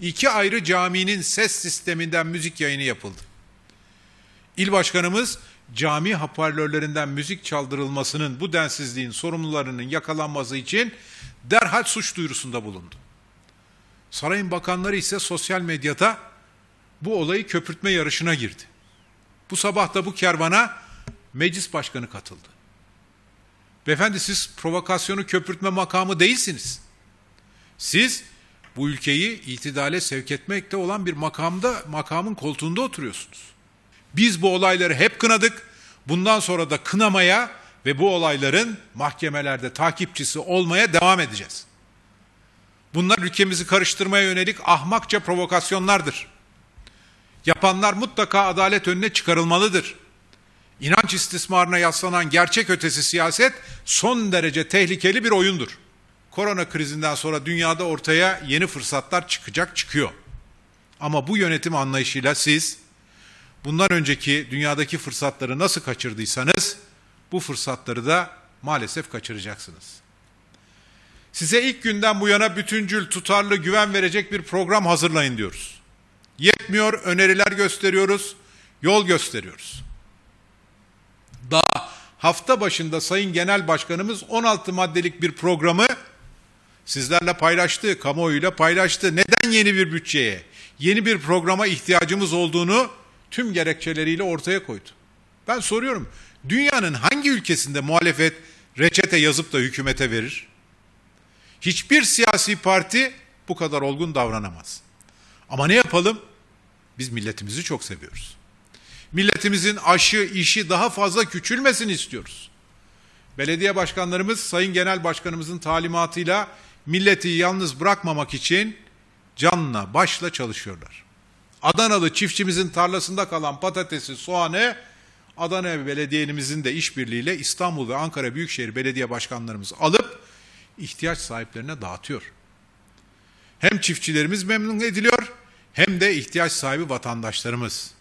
iki ayrı caminin ses sisteminden müzik yayını yapıldı. İl başkanımız cami hoparlörlerinden müzik çaldırılmasının bu densizliğin sorumlularının yakalanması için derhal suç duyurusunda bulundu. Sarayın bakanları ise sosyal medyada bu olayı köpürtme yarışına girdi. Bu sabah da bu kervana meclis başkanı katıldı. Beyefendi siz provokasyonu köpürtme makamı değilsiniz. Siz bu ülkeyi itidale sevk etmekte olan bir makamda makamın koltuğunda oturuyorsunuz. Biz bu olayları hep kınadık. Bundan sonra da kınamaya ve bu olayların mahkemelerde takipçisi olmaya devam edeceğiz. Bunlar ülkemizi karıştırmaya yönelik ahmakça provokasyonlardır. Yapanlar mutlaka adalet önüne çıkarılmalıdır. İnanç istismarına yaslanan gerçek ötesi siyaset son derece tehlikeli bir oyundur. Korona krizinden sonra dünyada ortaya yeni fırsatlar çıkacak çıkıyor. Ama bu yönetim anlayışıyla siz bundan önceki dünyadaki fırsatları nasıl kaçırdıysanız bu fırsatları da maalesef kaçıracaksınız. Size ilk günden bu yana bütüncül, tutarlı, güven verecek bir program hazırlayın diyoruz. Yetmiyor, öneriler gösteriyoruz, yol gösteriyoruz. Daha hafta başında Sayın Genel Başkanımız 16 maddelik bir programı sizlerle paylaştı, kamuoyuyla paylaştı. Neden yeni bir bütçeye, yeni bir programa ihtiyacımız olduğunu tüm gerekçeleriyle ortaya koydu. Ben soruyorum, dünyanın hangi ülkesinde muhalefet reçete yazıp da hükümete verir? Hiçbir siyasi parti bu kadar olgun davranamaz. Ama ne yapalım? Biz milletimizi çok seviyoruz. Milletimizin aşı, işi daha fazla küçülmesini istiyoruz. Belediye başkanlarımız Sayın Genel Başkanımızın talimatıyla milleti yalnız bırakmamak için canla başla çalışıyorlar. Adanalı çiftçimizin tarlasında kalan patatesi, soğanı Adana Belediye'mizin de işbirliğiyle İstanbul ve Ankara Büyükşehir Belediye Başkanlarımız alıp ihtiyaç sahiplerine dağıtıyor. Hem çiftçilerimiz memnun ediliyor hem de ihtiyaç sahibi vatandaşlarımız.